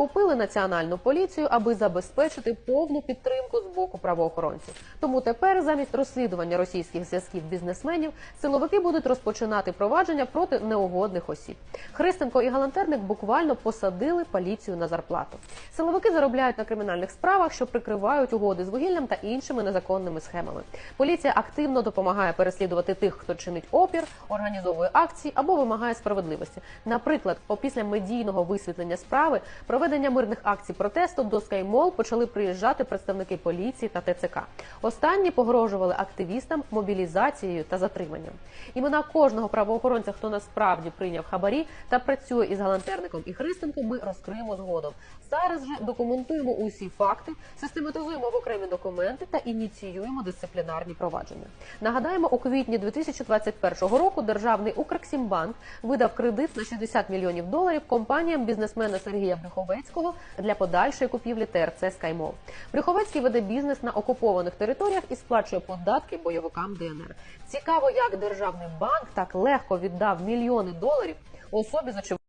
купили національну поліцію, аби забезпечити повну підтримку з боку правоохоронців. Тому тепер, замість розслідування російських зв'язків бізнесменів, силовики будуть розпочинати провадження проти неугодних осіб. Христенко і Галантерник буквально посадили поліцію на зарплату. Силовики заробляють на кримінальних справах, що прикривають угоди з вугіллям та іншими незаконними схемами. Поліція активно допомагає переслідувати тих, хто чинить опір, організовує акції або вимагає справедливості. Наприклад, опісля медійного висвітлення справи проведення мирних акцій протесту до Скаймол почали приїжджати представники поліції та ТЦК. Останні погрожували активістам мобілізацією та затриманням. Імена кожного правоохоронця, хто насправді прийняв хабарі та працює із галантерником і Христенком, ми розкриємо згодом. Зараз же документуємо усі факти, систематизуємо в окремі документи та ініціюємо дисциплінарні провадження. Нагадаємо, у квітні 2021 року державний Укрексімбанк видав кредит на 60 мільйонів доларів компаніям бізнесмена Сергія Брюховецького для подальшої купівлі ТРЦ Скаймов. Брюховецький веде бізнес на окупованих територіях і сплачує податки бойовикам ДНР. Цікаво, як державний банк так легко віддав мільйони доларів особі з очевидним